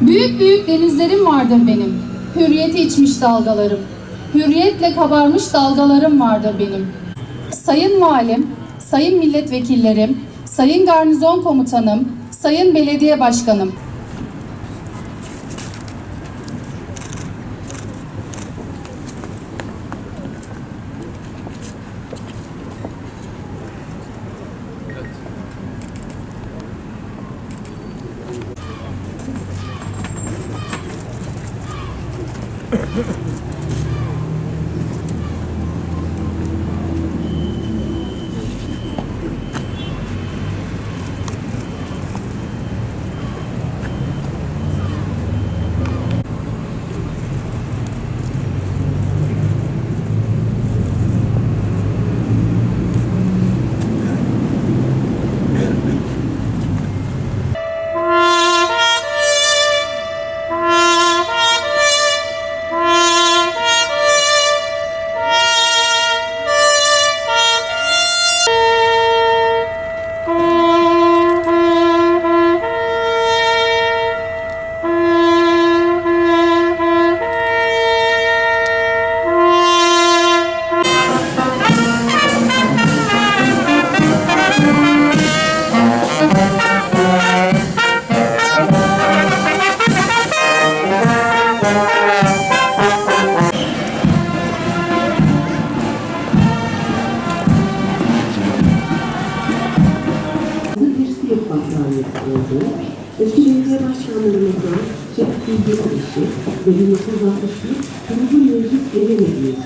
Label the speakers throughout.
Speaker 1: Büyük büyük denizlerim vardır benim. Hürriyeti içmiş dalgalarım. Hürriyetle kabarmış dalgalarım vardır benim. Sayın Valim, Sayın Milletvekillerim, Sayın Garnizon Komutanım, Sayın Belediye Başkanım,
Speaker 2: Ha ha ha. Siyah battaniyesi oldu. Eski belediye başkanlarımızdan Şefik Bilgi Alışı ve 1961 Kurulu Meclis Genel Hediyesi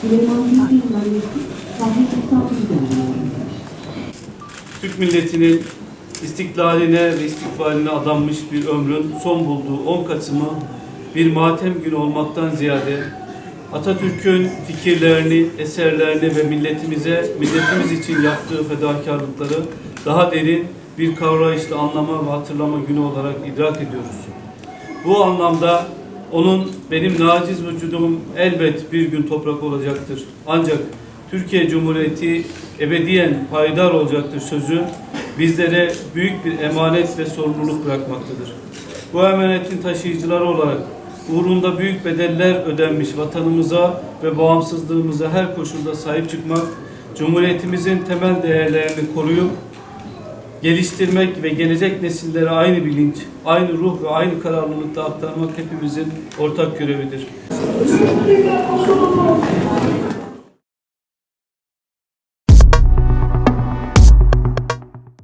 Speaker 2: Süleyman Bilgi'nin annesi Sahip İstanbul.
Speaker 3: Türk milletinin istiklaline ve istikbaline adanmış bir ömrün son bulduğu 10 Kasım'ı bir matem günü olmaktan ziyade Atatürk'ün fikirlerini, eserlerini ve milletimize, milletimiz için yaptığı fedakarlıkları daha derin bir kavrayışla anlama ve hatırlama günü olarak idrak ediyoruz. Bu anlamda onun benim naciz vücudum elbet bir gün toprak olacaktır. Ancak Türkiye Cumhuriyeti ebediyen payidar olacaktır sözü bizlere büyük bir emanet ve sorumluluk bırakmaktadır. Bu emanetin taşıyıcıları olarak uğrunda büyük bedeller ödenmiş vatanımıza ve bağımsızlığımıza her koşulda sahip çıkmak, Cumhuriyetimizin temel değerlerini koruyup geliştirmek ve gelecek nesillere aynı bilinç, aynı ruh ve aynı kararlılıkta aktarmak hepimizin ortak görevidir.